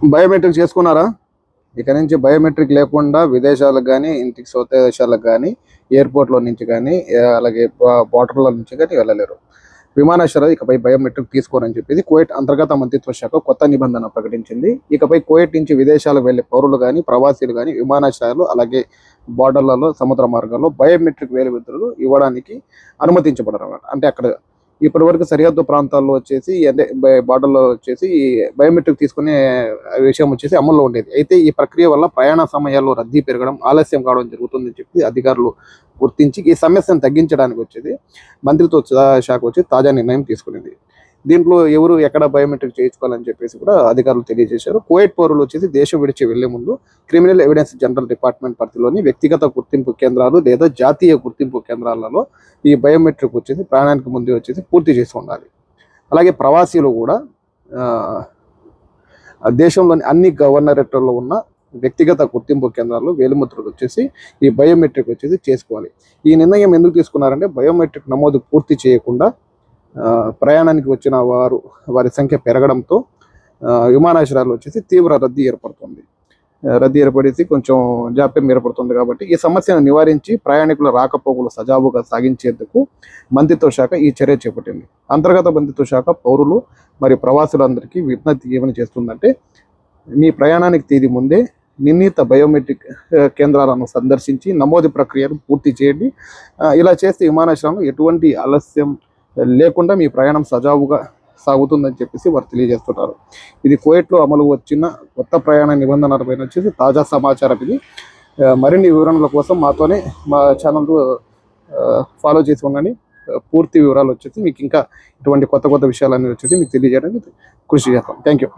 Biometric చేసుకున్నారా? ఇక నుంచి బయోమెట్రిక్ లేకుండా విదేశాలకు కానీ ఇంటికి స్వదేశాలకు కానీ ఎయిర్పోర్ట్లో నుంచి కానీ అలాగే బార్డర్ల నుంచి కానీ వెళ్ళలేరు. విమానాశ్రయాలు ఇకపై బయోమెట్రిక్ తీసుకోరని చెప్పేది కువైట్ అంతర్గత మంత్రిత్వ శాఖ కొత్త నిబంధన ప్రకటించింది. ఇకపై కువైట్ నుంచి విదేశాలకు వెళ్ళే పౌరులు కానీ ప్రవాసీలు కానీ విమానాశ్రయాలు అలాగే బార్డర్లలో సముద్ర మార్గాల్లో బయోమెట్రిక్ వేలిముద్రలు ఇవ్వడానికి అనుమతించబడరు అంటే అక్కడ ఇప్పటి వరకు సరిహద్దు ప్రాంతాల్లో వచ్చేసి అంటే బార్డర్లో వచ్చేసి బయోమెట్రిక్ తీసుకునే విషయం వచ్చేసి అమల్లో ఉండేది. అయితే ఈ ప్రక్రియ వల్ల ప్రయాణ సమయాల్లో రద్దీ పెరగడం ఆలస్యం కావడం జరుగుతుందని చెప్పి అధికారులు గుర్తించి ఈ సమస్యను తగ్గించడానికి వచ్చేది మంత్రిత్వ శాఖ వచ్చి తాజా నిర్ణయం తీసుకునేది. దీంట్లో ఎవరు ఎక్కడ బయోమెట్రిక్ చేయించుకోవాలని చెప్పేసి కూడా అధికారులు తెలియజేశారు. కువైట్ పౌరులు వచ్చేసి దేశం విడిచి వెళ్ళే ముందు క్రిమినల్ ఎవిడెన్స్ జనరల్ డిపార్ట్మెంట్ పరిధిలోని వ్యక్తిగత గుర్తింపు కేంద్రాలు లేదా జాతీయ గుర్తింపు కేంద్రాలలో ఈ బయోమెట్రిక్ వచ్చేసి ప్రాణానికి ముందే వచ్చేసి పూర్తి చేసి ఉండాలి. అలాగే ప్రవాసీలు కూడా దేశంలోని అన్ని గవర్నరేట్లలో ఉన్న వ్యక్తిగత గుర్తింపు కేంద్రాలు వేలిముద్రలు వచ్చేసి ఈ బయోమెట్రిక్ వచ్చేసి చేసుకోవాలి. ఈ నిర్ణయం ఎందుకు తీసుకున్నారంటే బయోమెట్రిక్ నమోదు పూర్తి చేయకుండా ప్రయాణానికి వచ్చిన వారు వారి సంఖ్య పెరగడంతో విమానాశ్రయాలు వచ్చేసి తీవ్ర రద్దీ ఏర్పడుతుంది. రద్దీ ఏర్పడేసి కొంచెం జాప్యం ఏర్పడుతుంది కాబట్టి ఈ సమస్యను నివారించి ప్రయాణికుల రాకపోకలు సజావుగా సాగించేందుకు మంత్రిత్వ శాఖ ఈ చర్య చేపట్టింది. అంతర్గత మంత్రిత్వ శాఖ పౌరులు మరియు ప్రవాసులందరికీ విజ్ఞప్తి ఏమని చేస్తుందంటే మీ ప్రయాణానికి తేదీ ముందే నిర్ణీత బయోమెట్రిక్ కేంద్రాలను సందర్శించి నమోదు ప్రక్రియను పూర్తి చేయండి. ఇలా చేస్తే విమానాశ్రయంలో ఎటువంటి ఆలస్యం లేకుండా మీ ప్రయాణం సజావుగా సాగుతుందని చెప్పేసి వారు తెలియజేస్తున్నారు ఇది కోయట్లో అమలు వచ్చిన కొత్త ప్రయాణ నిబంధనలపై వచ్చేసి తాజా సమాచారం ఇది. మరిన్ని వివరణల కోసం మాతోనే మా ఛానల్ ఫాలో చేసి ఉండండి. పూర్తి వివరాలు వచ్చేసి మీకు ఇంకా ఇటువంటి కొత్త కొత్త విషయాలన్నీ వచ్చేసి మీకు తెలియజేయడానికి కృషి చేస్తాం. Thank you.